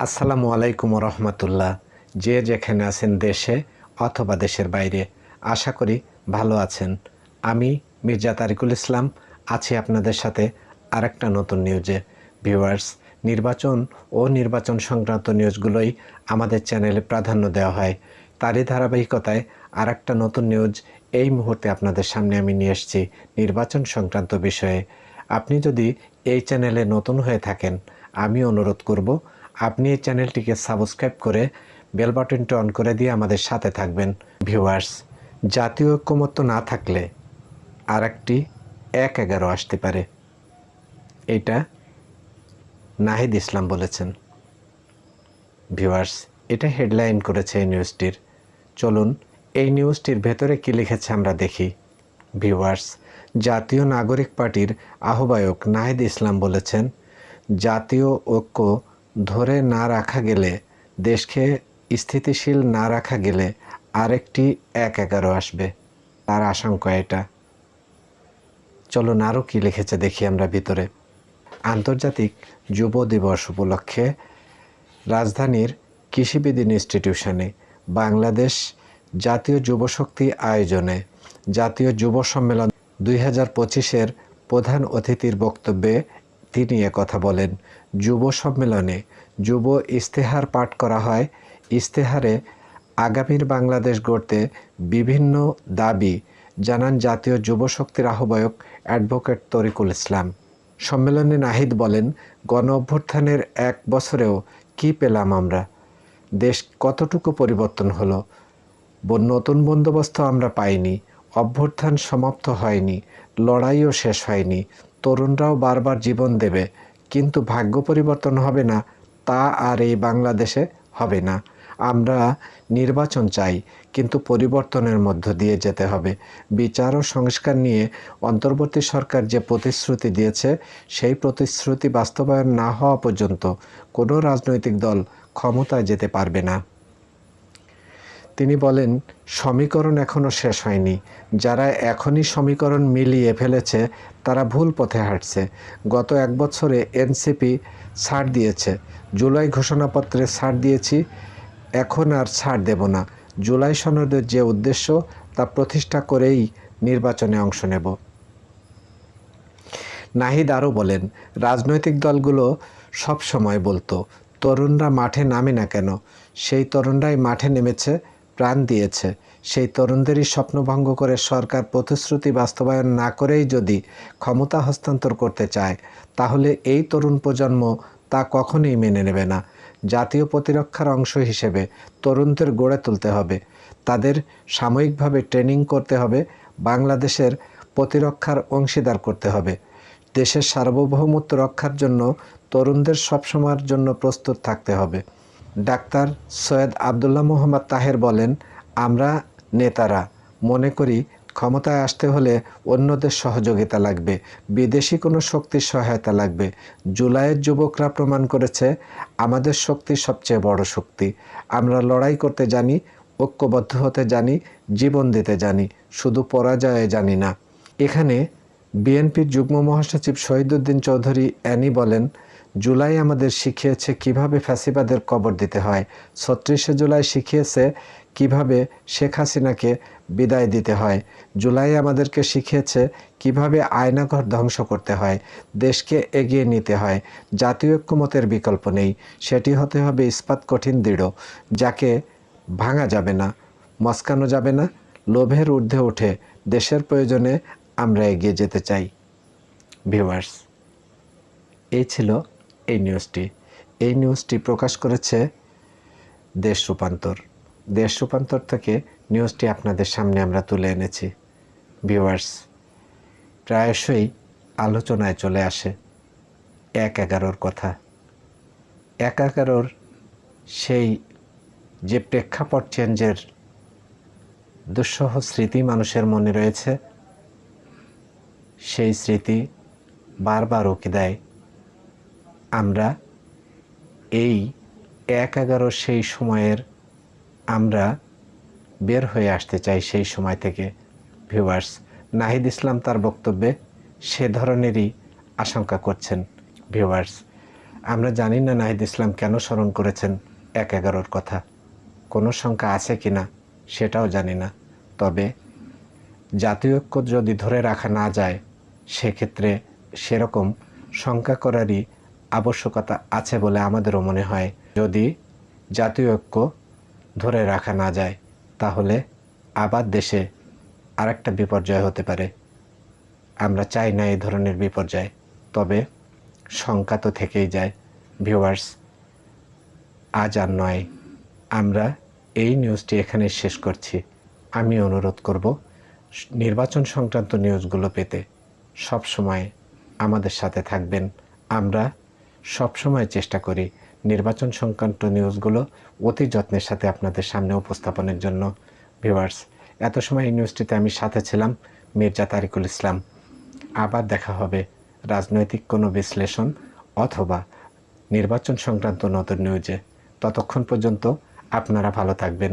আসসালামু আলাইকুম রহমতুল্লাহ যে যেখানে আছেন দেশে অথবা দেশের বাইরে, আশা করি ভালো আছেন। আমি মির্জা তারিকুল ইসলাম, আছি আপনাদের সাথে আরেকটা নতুন নিউজে। ভিউয়ার্স, নির্বাচন ও নির্বাচন সংক্রান্ত নিউজগুলোই আমাদের চ্যানেলে প্রাধান্য দেওয়া হয়। তারই ধারাবাহিকতায় আরেকটা নতুন নিউজ এই মুহূর্তে আপনাদের সামনে আমি নিয়ে এসেছি নির্বাচন সংক্রান্ত বিষয়ে। আপনি যদি এই চ্যানেলে নতুন হয়ে থাকেন, আমি অনুরোধ করব আপনি এই চ্যানেলটিকে সাবস্ক্রাইব করে বেল বাটনটি অন করে দিয়ে আমাদের সাথে থাকবেন। ভিউয়ার্স, জাতীয় ঐক্যমত্য না থাকলে আর একটি এক এগারো আসতে পারে। এটা নাহিদ ইসলাম বলেছেন। ভিউয়ার্স, এটা হেডলাইন করেছে এই নিউজটির। চলুন, এই নিউজটির ভেতরে কী লিখেছে আমরা দেখি। ভিউয়ার্স, জাতীয় নাগরিক পার্টির আহ্বায়ক নাহিদ ইসলাম বলেছেন, জাতীয় ঐক্য ধরে না রাখা গেলে, দেশকে স্থিতিশীল না রাখা গেলে আরেকটি এক এগারো আসবে। তার আশঙ্কা এটা। চলুন আরও কী লিখেছে দেখি আমরা ভিতরে। আন্তর্জাতিক যুব দিবস উপলক্ষে রাজধানীর কৃষিবিদ ইনস্টিটিউশনে, বাংলাদেশ জাতীয় যুবশক্তি আয়োজনে, জাতীয় যুব সম্মেলন দুই হাজার পঁচিশের প্রধান অতিথির বক্তব্যে তিনি কথা বলেন, যুব সম্মেলনে যুব ইস্তেহার পাঠ করা হয়। ইস্তেহারে আগামীর বাংলাদেশ গড়তে বিভিন্ন দাবি জানান জাতীয় যুব শক্তির আহ্বায়ক অ্যাডভোকেট তরিকুল ইসলাম। সম্মেলনে নাহিদ বলেন, গণ অভ্যুত্থানের এক বছরেও কি পেলাম আমরা? দেশ কতটুকু পরিবর্তন হলো? নতুন বন্দোবস্ত আমরা পাইনি। অভ্যুত্থান সমাপ্ত হয়নি। লড়াইও শেষ হয়নি। তরুণরাও বারবার জীবন দেবে, কিন্তু ভাগ্য পরিবর্তন হবে না, তা আর এই বাংলাদেশে হবে না। আমরা নির্বাচন চাই, কিন্তু পরিবর্তনের মধ্য দিয়ে যেতে হবে। বিচার ও সংস্কার নিয়ে অন্তর্বর্তী সরকার যে প্রতিশ্রুতি দিয়েছে, সেই প্রতিশ্রুতি বাস্তবায়ন না হওয়া পর্যন্ত কোনো রাজনৈতিক দল ক্ষমতায় যেতে পারবে না। তিনি বলেন, সমীকরণ এখনও শেষ হয়নি। যারা এখনই সমীকরণ মিলিয়ে ফেলেছে, তারা ভুল পথে হাঁটছে। গত এক বছরে এনসিপি ছাড় দিয়েছে। জুলাই ঘোষণাপত্রে ছাড় দিয়েছি, এখন আর ছাড় দেব না। জুলাই সনদের যে উদ্দেশ্য, তা প্রতিষ্ঠা করেই নির্বাচনে অংশ নেব। নাহিদ আরও বলেন, রাজনৈতিক দলগুলো সব সময় বলতো, তরুণরা মাঠে নামে না কেন? সেই তরুণরাই মাঠে নেমেছে প্রাণ দিয়েছে। সেই তরুণদেরই স্বপ্নভঙ্গ করে সরকার প্রতিশ্রুতি বাস্তবায়ন না করেই যদি ক্ষমতা হস্তান্তর করতে চায়, তাহলে এই তরুণ প্রজন্ম তা কখনোই মেনে নেবে না। জাতীয় প্রতিরক্ষার অংশ হিসেবে তরুণদের গড়ে তুলতে হবে। তাদের সাময়িকভাবে ট্রেনিং করতে হবে, বাংলাদেশের প্রতিরক্ষার অংশীদার করতে হবে। দেশের সার্বভৌমত্ব রক্ষার জন্য তরুণদের সবসময়ের জন্য প্রস্তুত থাকতে হবে। ডাক্তার সৈয়দ আবদুল্লাহ মোহাম্মদ তাহের বলেন, আমরা নেতারা মনে করি ক্ষমতায় আসতে হলে অন্যদের সহযোগিতা লাগবে, বিদেশি কোনো শক্তির সহায়তা লাগবে। জুলাইয়ের যুবকরা প্রমাণ করেছে, আমাদের শক্তি সবচেয়ে বড় শক্তি। আমরা লড়াই করতে জানি, ঐক্যবদ্ধ হতে জানি, জীবন দিতে জানি, শুধু পরাজয়ে জানি না। এখানে বিএনপির যুগ্ম মহাসচিব শহীদুদ্দিন চৌধুরী অ্যানি বলেন জুলাই আমাদের শিখিয়েছে কীভাবে ফ্যাসিবাদের কবর দিতে হয়। ছত্রিশে জুলাই শিখিয়েছে কীভাবে শেখ হাসিনাকে বিদায় দিতে হয়। জুলাই আমাদেরকে শিখিয়েছে কীভাবে আয়নাঘর ধ্বংস করতে হয়, দেশকে এগিয়ে নিতে হয়। জাতীয় ঐক্যমতের বিকল্প নেই। সেটি হতে হবে ইস্পাত কঠিন দৃঢ়, যাকে ভাঙা যাবে না, মস্কানো যাবে না, লোভের ঊর্ধ্বে উঠে দেশের প্রয়োজনে আমরা এগিয়ে যেতে চাই। ভিউয়ার্স, এই ছিল এই নিউজটি এই নিউজটি প্রকাশ করেছে দেশ রূপান্তর। দেশ রূপান্তর থেকে নিউজটি আপনাদের সামনে আমরা তুলে এনেছি। ভিউয়ার্স প্রায়শই আলোচনায় চলে আসে এক এগারোর কথা। এক এগারোর সেই যে প্রেক্ষাপট চেঞ্জের দুঃসহ স্মৃতি মানুষের মনে রয়েছে, সেই স্মৃতি বারবার উকি দেয়। আমরা এই এক এগারো সেই সময়ের আমরা বের হয়ে আসতে চাই সেই সময় থেকে ভিউয়ার্স নাহিদ ইসলাম তার বক্তব্যে সে ধরনেরই আশঙ্কা করছেন ভিউয়ার্স আমরা জানি না নাহিদ ইসলাম কেন স্মরণ করেছেন এক এগারোর কথা। কোনো সংখ্যা আছে কি না সেটাও জানি না। তবে জাতীয় ঐক্য যদি ধরে রাখা না যায়, সেক্ষেত্রে সেরকম শঙ্কা করারই আবশ্যকতা আছে বলে আমাদেরও মনে হয়। যদি জাতীয় ঐক্য ধরে রাখা না যায়, তাহলে আবার দেশে আরেকটা বিপর্যয় হতে পারে। আমরা চাই না এই ধরনের বিপর্যয়, তবে শঙ্কা তো থেকেই যায় ভিউয়ার্স আজ আর নয়। আমরা এই নিউজটি এখানে শেষ করছি। আমি অনুরোধ করব, নির্বাচন সংক্রান্ত নিউজগুলো পেতে সব সময় আমাদের সাথে থাকবেন। আমরা সবসময় চেষ্টা করি নির্বাচন সংক্রান্ত নিউজগুলো অতি যত্নের সাথে আপনাদের সামনে উপস্থাপনের জন্য। ভিউয়ার্স, এত সময় এই নিউজটিতে আমি সাথে ছিলাম মির্জা তারিকুল ইসলাম। আবার দেখা হবে রাজনৈতিক কোনো বিশ্লেষণ অথবা নির্বাচন সংক্রান্ত নতুন নিউজে। ততক্ষণ পর্যন্ত আপনারা ভালো থাকবেন।